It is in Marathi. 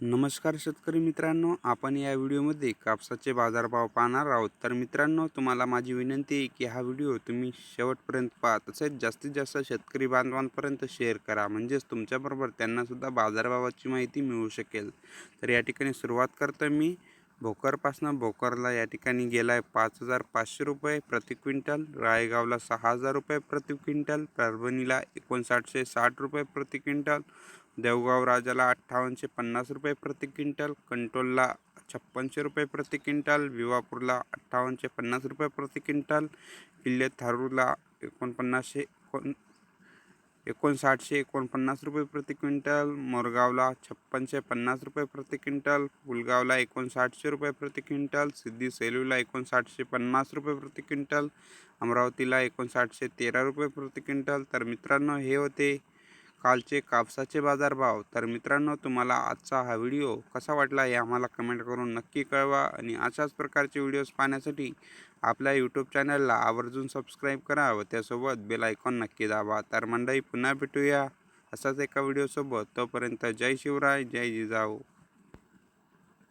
नमस्कार शेतकरी मित्रांनो आपण या व्हिडिओमध्ये कापसाचे बाजारभाव पाहणार आहोत. तर मित्रांनो तुम्हाला माझी विनंती आहे की हा व्हिडिओ तुम्ही शेवटपर्यंत पहा. तसेच जास्तीत जास्त शेतकरी बांधवांपर्यंत शेअर करा. म्हणजेच तुमच्याबरोबर त्यांनासुद्धा बाजारभावाची माहिती मिळू शकेल. तर या ठिकाणी सुरुवात करतो मी. भोकरपासनं भोकरला या ठिकाणी गेला आहे पाच हजार पाचशे रुपये प्रति क्विंटल रायगावला सहा हजार रुपये प्रति क्विंटल परभणीला एकोणसाठशे साठ रुपये प्रति क्विंटल देवगाव राजाला अठ्ठावनशे पन्नास रुपये प्रति क्विंटल कंटोलला छप्पनशे रुपये प्रति क्विंटल विवापूरला अठ्ठावनशे पन्नास रुपये प्रति क्विंटल किल्ले थारूरला एकोणपन्नासशे एकोण एकोणसाठशे एकोणपन्नास रुपये प्रति क्विंटल मोरगावला छप्पनशे पन्नास रुपये प्रति क्विंटल पुलगावला एकोणसाठशे रुपये प्रति क्विंटल सिद्धी सेलूला एकोणसाठशे पन्नास रुपये प्रति क्विंटल अमरावतीला एकोणसाठशे तेरा रुपये प्रति क्विंटल. तर मित्रांनो हे होते कालचे कापसाचे बाजारभाव. तर मित्रांनो तुम्हाला आजचा हा व्हिडिओ कसा वाटला हे आम्हाला कमेंट करून नक्की कळवा आणि अशाच प्रकारचे व्हिडिओज पाहण्यासाठी आपल्या यूट्यूब चॅनलला आवर्जून सबस्क्राईब करा व त्यासोबत बेल आयकॉन नक्की दाबा. तर मंडळी पुन्हा भेटूया असाच एका व्हिडिओसोबत. तोपर्यंत जय शिवराय जय जिजाऊ.